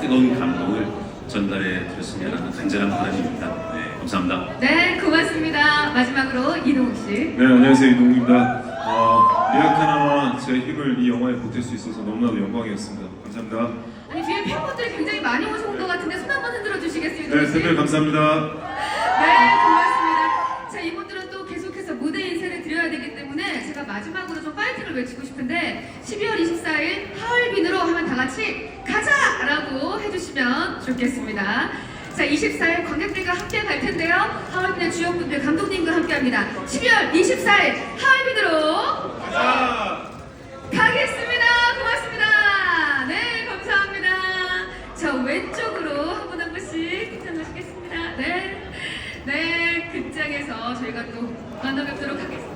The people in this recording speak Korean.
뜨거운 감동을 전달해 드렸으면 하는 간절한 바람입니다. 네, 감사합니다. 네, 고맙습니다. 마지막으로 이동욱 씨. 네, 안녕하세요. 이동욱입니다. 어, 예약 하나와 제 힘을 이 영화에 보탤 수 있어서 너무나도 영광이었습니다. 감사합니다. 아니 뒤에 팬분들이 굉장히 많이 오신 것 같은데 손 한번 흔들어 주시겠어요, 네, 이동욱 씨? 팬들 감사합니다. 네, 고맙습니다. 자, 이분들은 또 계속해서 무대 인사를 드려야 되기 때문에 제가 마지막으로 좀 파이팅을 외치고 싶은데 12월 24일 하얼빈으로 하면 다 같이 가자! 라고 좋겠습니다. 자, 24일 관객들과 함께 갈 텐데요. 하얼빈의 주역분들, 감독님과 함께 합니다. 12월 24일 하얼빈으로 가겠습니다. 고맙습니다. 네, 감사합니다. 자, 왼쪽으로 한 분 한 분씩 인사하시겠습니다. 네. 네, 극장에서 저희가 또 만나 뵙도록 하겠습니다.